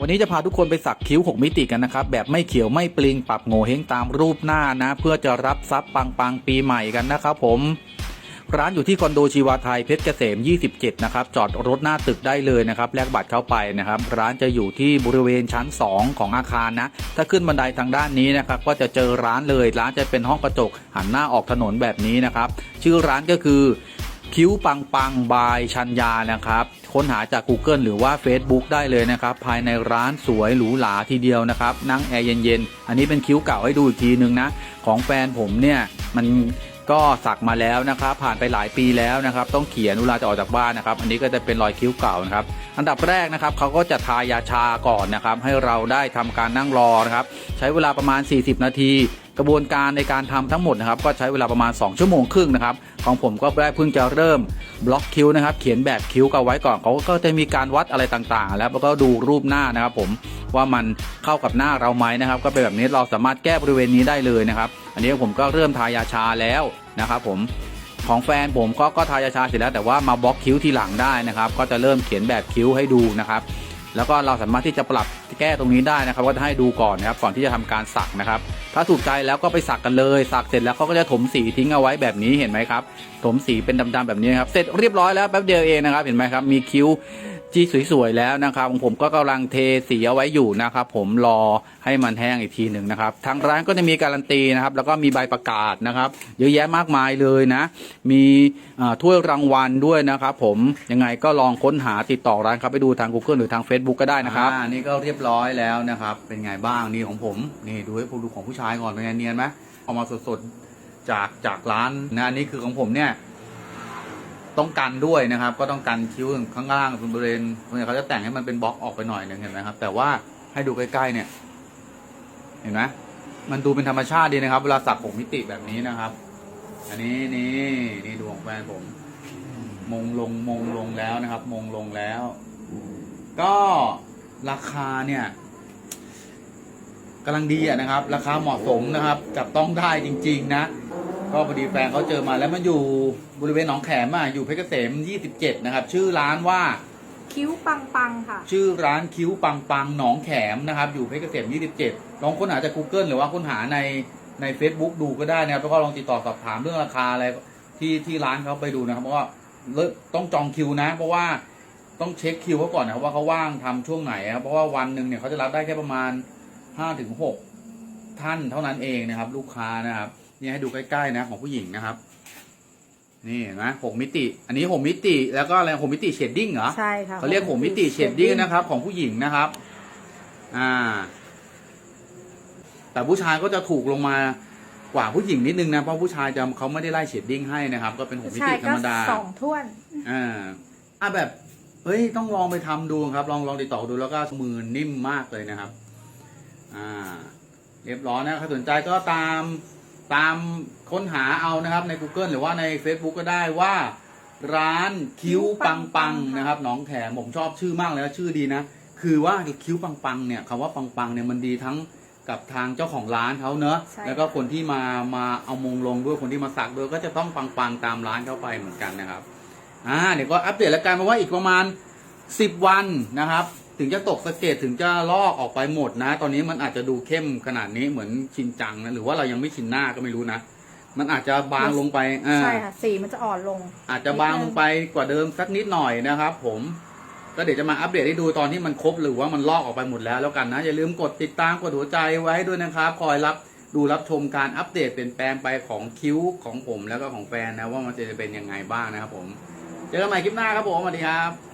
วันนี้จะพาทุกคนไปสักคิ้ว 6 มิติกันนะครับ แบบไม่เขียวไม่ปลิงปรับโงเฮงตามรูปหน้านะ เพื่อจะรับทรัพย์ปังปังปีใหม่กันนะครับผม ร้านอยู่ที่คอนโดชีวาไทยเพชรเกษม 27 นะครับ จอดรถหน้าตึกได้เลยนะครับแลกบัตรเข้าไปนะครับ ร้านจะอยู่ที่บริเวณชั้น 2 ของอาคารนะ ถ้าขึ้นบันไดทางด้านนี้นะครับ ก็จะเจอร้านเลย ร้านจะเป็นห้องกระจกหันหน้าออกถนนแบบนี้นะครับ ชื่อร้านก็คือ คิ้วปังปังบายชัญญานะครับ ค้นหาจาก Google หรือว่า Facebook ได้เลยนะครับ ภายในร้านสวยหรูหราทีเดียวนะครับ นั่งแอร์เย็นๆ อันนี้เป็นคิ้วเก่าให้ดูอีกทีนึงนะ ของแฟนผมเนี่ย มันก็สักมาแล้วนะครับ ผ่านไปหลายปีแล้วนะครับ ต้องเขียนเวลาจะออกจากบ้านนะครับ อันนี้ก็จะเป็นรอยคิ้วเก่านะครับ อันดับแรกนะครับเขาก็จะทายาชาก่อนนะครับ ให้เราได้ทำการนั่งรอนะครับ ใช้เวลาประมาณ 40 นาที กระบวนการในการทำทั้งหมดนะครับก็ใช้เวลาประมาณ 2 ชั่วโมงครึ่งนะครับของผมก็ได้เพิ่งจะเริ่มบล็อกคิ้วนะครับเขียนแบบคิ้วกันไว้ก่อนเขาก็จะมีการวัดอะไรต่างๆ แล้วก็ดูรูปหน้านะครับ ผมว่ามันเข้ากับหน้าเราไหมนะครับ ก็เป็นแบบนี้เราสามารถแก้บริเวณนี้ได้เลยนะครับ อันนี้ผมก็เริ่มทายาชาแล้วนะครับ ผมของแฟนผมก็ก็ทายาชาเสร็จแล้วแต่ว่ามาบล็อกคิ้วทีหลังได้นะครับ ก็จะเริ่มเขียนแบบคิ้วให้ดูนะครับ แล้วก็เราสามารถที่จะปรับแก้ตรงนี้ได้นะครับ ก็จะให้ดูก่อนนะครับก่อนที่จะทำการสักนะครับ ถ้าถูกใจแล้วก็ไปสักกันเลย สักเสร็จแล้วเขาก็จะถมสีทิ้งเอาไว้แบบนี้เห็นไหมครับ ถมสีเป็นดำๆแบบนี้ครับ เสร็จเรียบร้อยแล้วแป๊บเดียวเองนะครับ เห็นไหมครับ มีคิ้ว ที่สวยๆแล้วนะครับผมก็กำลังเทสีเอาไว้อยู่นะครับผมรอให้มันแห้งอีกทีหนึ่งนะครับ ทางร้านก็จะมีการันตีนะครับ แล้วก็มีใบประกาศนะครับ เยอะแยะมากมายเลยนะ มีถ้วยรางวัลด้วยนะครับผมยังไงก็ลองค้นหาติดต่อร้านครับไปดูทาง Google หรือทาง Facebook ก็ได้นะครับอ่านี่ก็เรียบร้อยแล้วนะครับ เป็นไงบ้างนี่ของผมนี่ดูให้ผมดูของผู้ชายก่อนเป็นไงเนียนไหมเอามาสดๆจากจากร้านนะนี่คือของผมเนี่ย ต้องกันด้วยนะครับ ก็ต้องกันคิ้วข้างล่างบริเวณส่วนใหญ่เขาจะแต่งให้มันเป็นบล็อกออกไปหน่อยหนึงเห็นไหมครับ แต่ว่าให้ดูใกล้ๆเนี่ย เห็นไหมมันดูเป็นธรรมชาติดีนะครับ เวลาสักผมมิติแบบนี้นะครับ อันนี้นี่นี่ดูของแฟนผม มงลงมงลงแล้วนะครับ มงลงแล้ว ก็ราคาเนี่ยกำลังดีอะนะครับ ราคาเหมาะสมนะครับ จับต้องได้จริง ๆ นะ ก็พอดีแฟนเขาเจอมาแล้วมันอยู่บริเวณหนองแขมอะอยู่เพชรเกษม 27 นะครับ ชื่อร้านว่า คิ้วปังปังค่ะ ชื่อร้านคิ้วปังปังหนองแขมนะครับ อยู่เพชรเกษม 27 ลองค้นหาจาก Google หรือว่าค้นหาในใน Facebook ดูก็ได้นะครับแล้วก็ลองติดต่อสอบถามเรื่องราคาอะไรที่ที่ร้านเขาไปดูนะครับเพราะว่าเลิกต้องจองคิวนะ เพราะว่าต้องเช็คคิวเขาก่อนนะครับว่าเขาว่างทำช่วงไหนนะครับเพราะว่าวันหนึ่งเนี่ยเขาจะรับได้แค่ประมาณ5-6ท่านเท่านั้นเองนะครับ ลูกค้านะครับ นี่ให้ดูใกล้ๆนะของผู้หญิงนะครับ นี่เห็นไหมหกมิติ อันนี้หกมิติ แล้วก็อะไรหกมิติเชดดิ้งเหรอใช่ค่ะเขาเรียกหกมิติเชดดิ้งนะครับ ของผู้หญิงนะครับ อ่า แต่ผู้ชายก็จะถูกลงมากว่าผู้หญิงนิดนึงนะเพราะผู้ชายจะเขาไม่ได้ไล่เชดดิ้งให้นะครับ ก็เป็นหกมิใช่ติธรก็รมดาสองท้วนอ่าอะแบบเฮ้ยต้องลองไปทำดูครับ ลองลองติดต่อดูแล้วก็มือนิ่มมากเลยนะครับ อ่า เรียบร้อยนะใครสนใจก็ตาม ตามค้นหาเอานะครับใน Google หรือว่าใน Facebook ก็ได้ว่าร้านคิ้วปังปังนะครับหนองแขมผมชอบชื่อมากเลยนะชื่อดีนะ คือว่าคิ้วปังปังเนี่ยคำว่าปังปังเนี่ยมันดีทั้งกับทางเจ้าของร้านเขาเนอะใช่ แล้วก็คนที่มามาเอามงลงด้วยคนที่มาสักด้วยก็จะต้องปังปังตามร้านเข้าไปเหมือนกันนะครับอ่าเดี๋ยวก็อัปเดตแล้วกันมาว่าอีกประมาณ 10 วันนะครับ ถึงจะตกสะเก็ดถึงจะลอกออกไปหมดนะ ตอนนี้มันอาจจะดูเข้มขนาดนี้เหมือนชินจังนะหรือว่าเรายังไม่ชินหน้าก็ไม่รู้นะ มันอาจจะบางลงไปอ่าใช่ค่ะสีมันจะอ่อนลง อาจจะบางลงไปกว่าเดิมสักนิดหน่อยนะครับ ผมก็เดี๋ยวจะมาอัปเดตให้ดูตอนที่มันครบหรือว่ามันลอกออกไปหมดแล้วแล้วกันนะ อย่าลืมกดติดตามกดหัวใจไว้ด้วยนะครับ คอยรับดูรับชมการอัปเดตเปลี่ยนแปลงไปของคิ้วของผมแล้วก็ของแฟนนะว่ามันจะเป็นยังไงบ้างนะครับผม เจอกันใหม่คลิปหน้าครับผมสวัสดีครับ